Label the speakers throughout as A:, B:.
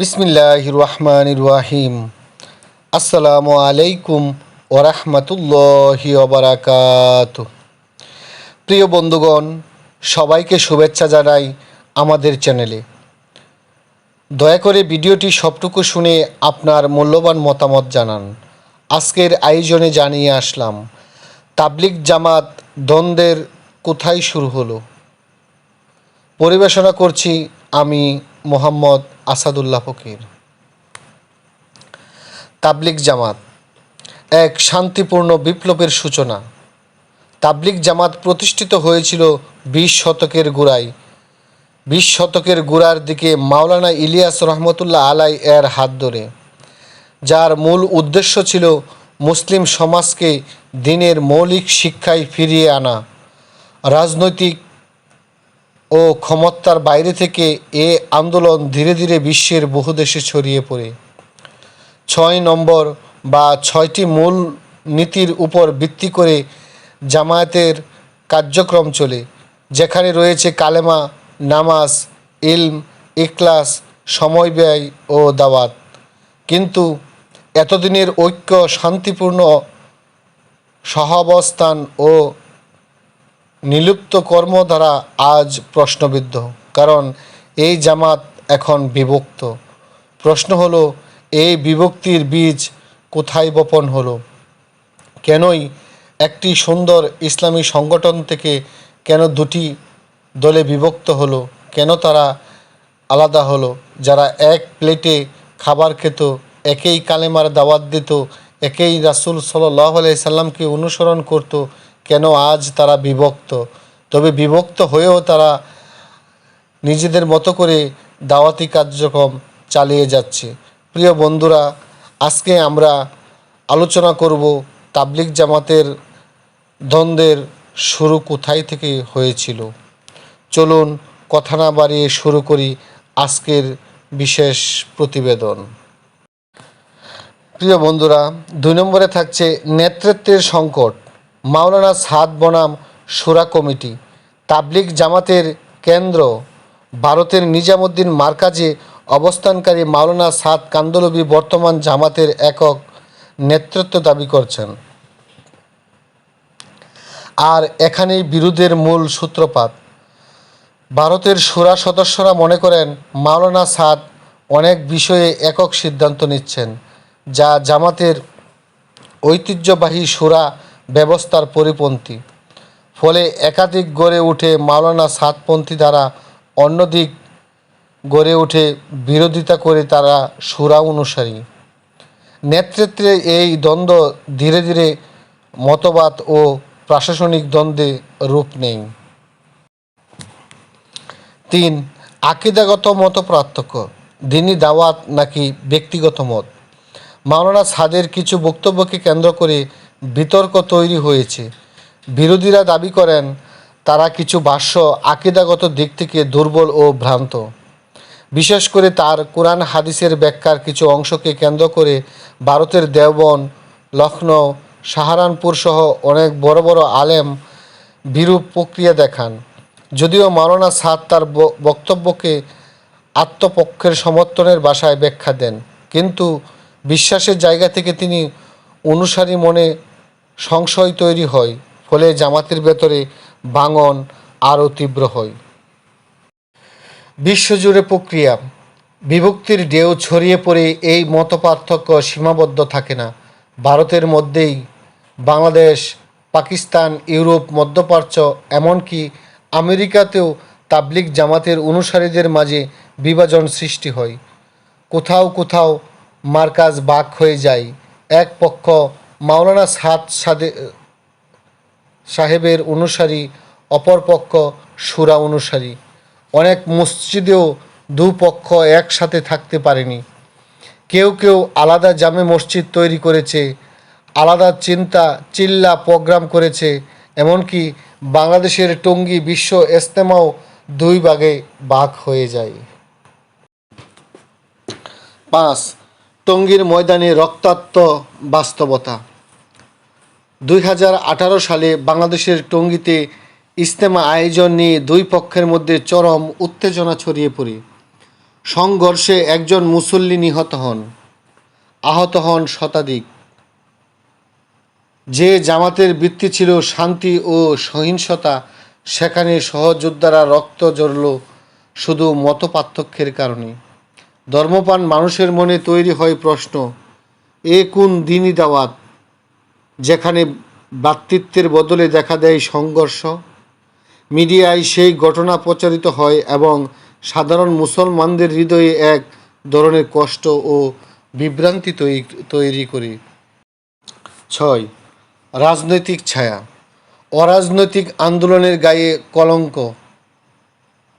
A: বিসমিল্লাহ রহমান রাহিম। আসসালামু আলাইকুম ওরহমতুল্লাহি ওবরাকাত প্রিয় বন্ধুগণ, সবাইকে শুভেচ্ছা জানাই আমাদের চ্যানেলে। দয়া করে ভিডিওটি সবটুকু শুনে আপনার মূল্যবান মতামত জানান। আজকের আয়োজনে জানিয়ে আসলাম তাবলিক জামাত দ্বন্দ্বের কোথায় শুরু হলো? পরিবেশনা করছি আমি মোহাম্মদ আসাদুল্লাহ ফকির। তাবলিক জামাত, এক শান্তিপূর্ণ বিপ্লবের সূচনা। তাবলিক জামাত প্রতিষ্ঠিত হয়েছিল বিশ শতকের গোড়ায়। বিশ শতকের গোড়ার দিকে মাওলানা ইলিয়াস রহমতুল্লাহ আলাই এর হাত ধরে, যার মূল উদ্দেশ্য ছিল মুসলিম সমাজকে দিনের মৌলিক শিক্ষায় ফিরিয়ে আনা। রাজনৈতিক ও ক্ষমতার বাইরে থেকে এ আন্দোলন ধীরে ধীরে বিশ্বের বহু দেশে ছড়িয়ে পড়ে। ছয় নম্বর বা ছয়টি মূল নীতির উপর ভিত্তি করে জামায়াতের কার্যক্রম চলে, যেখানে রয়েছে কালেমা, নামাজ, ইলম ইকলাস সময় ব্যয় ও দাওয়াত। কিন্তু এতদিনের ঐক্য, শান্তিপূর্ণ সহাবস্থান ও নিলুপ্ত কর্ম দ্বারা আজ প্রশ্নবিদ্ধ, কারণ এই জামাত এখন বিভক্ত। প্রশ্ন হলো, এই বিভক্তির বীজ কোথায় বপন হলো? কেনই একটি সুন্দর ইসলামী সংগঠন থেকে কেন দুটি দলে বিভক্ত হলো? কেন তারা আলাদা হলো? যারা এক প্লেটে খাবার খেত, একেই কালেমার দাওয়াত দিত, একেই রাসুল সাল্লাহ সাল্লামকে অনুসরণ করত কেন আজ তারা বিভক্ত? তবে বিভক্ত হয়েও তারা নিজেদের মতো করে দাওয়াতি কার্যক্রম চালিয়ে যাচ্ছে। প্রিয় বন্ধুরা, আজকে আমরা আলোচনা করব তাবলিক জামাতের দ্বন্দ্বের শুরু কোথায় থেকে হয়েছিল। চলুন কথা না বাড়িয়ে শুরু করি আজকের বিশেষ প্রতিবেদন। প্রিয় বন্ধুরা, দুই নম্বরে থাকছে নেতৃত্বের সংকট। মাওলানা সাদ বনাম সুরা কমিটি তাবলিক জামাতের কেন্দ্র, ভারতের নিজামুদ্দিন মার্কাজে অবস্থানকারী মাওলানা সাদ কান্দলবি বর্তমান জামাতের একক নেতৃত্ব দাবি করছেন। আর এখানেই বিরোধের মূল সূত্রপাত। ভারতের সুরা সদস্যরা মনে করেন মাওলানা সাদ অনেক বিষয়ে একক সিদ্ধান্ত নিচ্ছেন, যা জামাতের ঐতিহ্যবাহী সুরা ব্যবস্থার পরিপন্থী। ফলে একাধিক গড়ে উঠে মাওলানা সাতপন্থী দ্বারা অন্যদিক গড়ে উঠে বিরোধিতা করে তারা সুরা অনুসারী। নেতৃত্বে এই দ্বন্দ্ব ধীরে ধীরে মতবাদ ও প্রশাসনিক দ্বন্দ্বে রূপ নেই তিন, আকিদাগত মত পার্থক্য। দিনই দাওয়াত নাকি ব্যক্তিগত মত? মাওলানা সাদের কিছু বক্তব্যকে কেন্দ্র করে বিতর্ক তৈরি হয়েছে। বিরোধীরা দাবি করেন, তারা কিছু ভাষ্য আকিদাগত দিক থেকে দুর্বল ও ভ্রান্ত। বিশেষ করে তার কোরআন হাদিসের ব্যাখ্যার কিছু অংশকে কেন্দ্র করে ভারতের দেওবন লখনৌ সাহারানপুর সহ অনেক বড় বড় আলেম বিরূপ প্রক্রিয়া দেখান। যদিও মাওলানা সাদ তার বক্তব্যকে আত্মপক্ষের সমর্থনের বাসায় ব্যাখ্যা দেন, কিন্তু বিশ্বাসের জায়গা থেকে তিনি অনুসারী মনে সংশয় তৈরি হয়, ফলে জামাতের ভেতরে ভাঙন আরও তীব্র হয়। বিশ্বজুড়ে প্রক্রিয়া, বিভক্তির ঢেউ ছড়িয়ে পড়ে এই মতপার্থক্য সীমাবদ্ধ থাকে না। ভারতের মধ্যেই বাংলাদেশ, পাকিস্তান, ইউরোপ, মধ্যপ্রাচ্য, এমনকি আমেরিকাতেও তাবলিক জামাতের অনুসারীদের মাঝে বিভাজন সৃষ্টি হয়। কোথাও কোথাও মার্কাজ বাক হয়ে যায়। এক পক্ষ মাওলানা সাদ সাদে সাহেবের অনুসারী, অপর পক্ষ সুরা অনুসারী। অনেক মসজিদেও দুপক্ষ একসাথে থাকতে পারেনি। কেউ কেউ আলাদা জামে মসজিদ তৈরি করেছে, আলাদা চিন্তা, চিল্লা প্রোগ্রাম করেছে, এমনকি বাংলাদেশের টঙ্গী বিশ্ব ইস্তেমাও দুই ভাগে ভাগ হয়ে যায়। পাঁচ টঙ্গীর ময়দানে রক্তাক্ত বাস্তবতা। দুই হাজার আঠারো সালে বাংলাদেশের টঙ্গীতে ইজতেমা আয়োজন নিয়ে দুই পক্ষের মধ্যে চরম উত্তেজনা ছড়িয়ে পড়ে। সংঘর্ষে একজন মুসল্লি নিহত হন, আহত হন শতাধিক। যে জামাতের বৃত্তি ছিল শান্তি ও সহিংসতা, সেখানে সহযোদ্ধারা রক্ত জড়ল শুধু মত পার্থক্যের কারণে। ধর্মপান মানুষের মনে তৈরি হয় প্রশ্ন, এ কোন দিনই দাওয়াত যেখানে ভ্রাতৃত্বের বদলে দেখা দেয় সংঘর্ষ? মিডিয়ায় সেই ঘটনা প্রচারিত হয় এবং সাধারণ মুসলমানদের হৃদয়ে এক ধরনের কষ্ট ও বিভ্রান্তি তৈরি করে। ছয়, রাজনৈতিক ছায়া। অরাজনৈতিক আন্দোলনের গায়ে কলঙ্ক।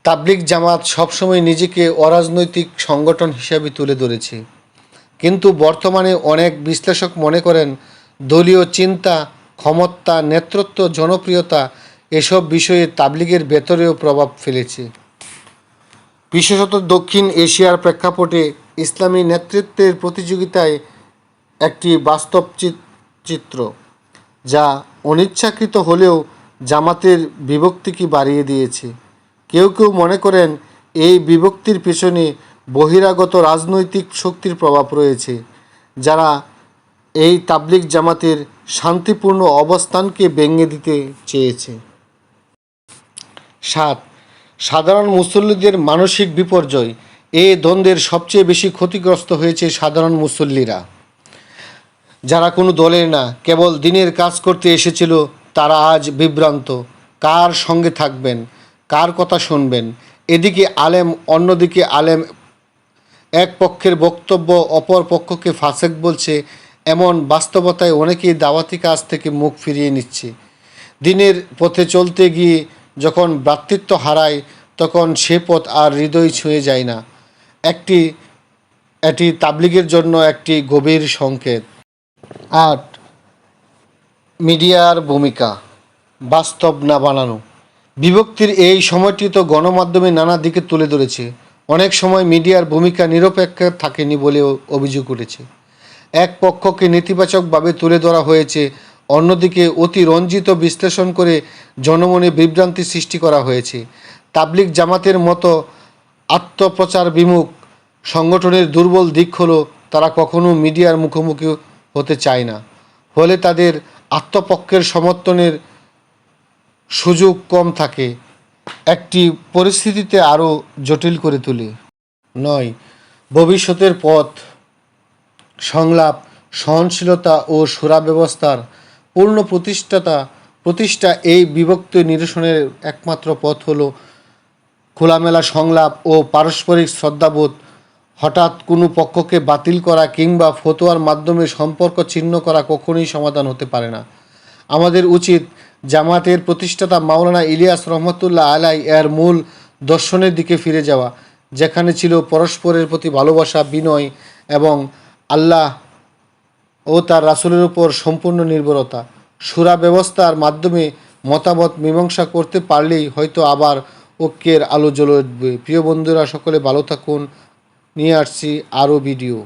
A: তাবলিগ জামাত সবসময় নিজেকে অরাজনৈতিক সংগঠন হিসাবে তুলে ধরেছে। কিন্তু বর্তমানে অনেক বিশ্লেষক মনে করেন, দলীয় চিন্তা, ক্ষমতা, নেতৃত্ব, জনপ্রিয়তা এসব বিষয়ে তাবলিগের ভেতরেও প্রভাব ফেলেছে। বিশেষত দক্ষিণ এশিয়ার প্রেক্ষাপটে ইসলামী নেতৃত্বের প্রতিযোগিতায় একটি বাস্তব চিত- চিত্র, যা অনিচ্ছাকৃত হলেও জামাতের বিভক্তিকে বাড়িয়ে দিয়েছে। কেউ কেউ মনে করেন এই বিভক্তির পেছনে বহিরাগত রাজনৈতিক শক্তির প্রভাব রয়েছে। যারা এই তাবলিগ জামাতের শান্তিপূর্ণ অবস্থানকে ভেঙে দিতে চেয়েছে। সাত, সাধারণ মুসল্লিদের মানসিক বিপর্যয়। এ দ্বন্দ্বের সবচেয়ে বেশি ক্ষতিগ্রস্ত হয়েছে সাধারণ মুসল্লিরা। যারা কোনো দলের না, কেবল দিনের কাজ করতে এসেছিল, তারা আজ বিভ্রান্ত। কার সঙ্গে থাকবেন? কার কথা শুনবেন? এদিকে আলেম, অন্যদিকে আলেম। এক পক্ষের বক্তব্য অপর পক্ষকে ফাসেক বলছে, এমন বাস্তবতায় অনেকেই দাওয়াতি কাজ থেকে মুখ ফিরিয়ে নিচ্ছে। দিনের পথে চলতে গিয়ে যখন ভ্রাতৃত্ব হারায়, তখন সে পথ আর হৃদয় ছুঁয়ে যায় না। একটি, এটি তাবলিগের জন্য একটি গভীর সংকেত। আট, মিডিয়ার ভূমিকা, বাস্তব না বানানো। বিভক্তির এই সময়টি তো গণমাধ্যমে নানা দিকে তুলে ধরেছে। অনেক সময় মিডিয়ার ভূমিকা নিরপেক্ষ থাকেনি বলেও অভিযোগ উঠেছে। এক পক্ষকে নেতিবাচকভাবে তুলে ধরা হয়েছে, অন্যদিকে অতি রঞ্জিত বিশ্লেষণ করে জনমনে বিভ্রান্তি সৃষ্টি করা হয়েছে। তাবলিগ জামাতের মতো আত্মপ্রচার বিমুখ সংগঠনের দুর্বল দিক হলো, তারা কখনো মিডিয়ার মুখোমুখি হতে চায় না। ফলে তাদের আত্মপক্ষের সমর্থনের সুযোগ কম থাকে, একটি পরিস্থিতিতে আরও জটিল করে তোলে। নয়, ভবিষ্যতের পথ, সংলাপ, সহনশীলতা ও সুরা ব্যবস্থার পূর্ণ প্রতিষ্ঠাতা, প্রতিষ্ঠা এই বিভক্ত নিরসনের একমাত্র পথ হল খোলামেলা সংলাপ ও পারস্পরিক শ্রদ্ধাবোধ। হঠাৎ কোনো পক্ষকে বাতিল করা কিংবা ফতোয়ার মাধ্যমে সম্পর্ক ছিন্ন করা কখনোই সমাধান হতে পারে না। আমাদের উচিত জামাতের প্রতিষ্ঠাতা মাওলানা ইলিয়াস রহমতুল্লাহ আলাই এর মূল দর্শনের দিকে ফিরে যাওয়া, যেখানে ছিল পরস্পরের প্রতি ভালোবাসা, বিনয় এবং আল্লাহ ও তার রাসুলের উপর সম্পূর্ণ নির্ভরতা। সুরা ব্যবস্থার মাধ্যমে মতামত মীমাংসা করতে পারলেই হয়তো আবার ঐক্যের আলো জ্বলে উঠবে প্রিয় বন্ধুরা, সকলে ভালো থাকুন। নিয়ে আসছি আরও ভিডিও।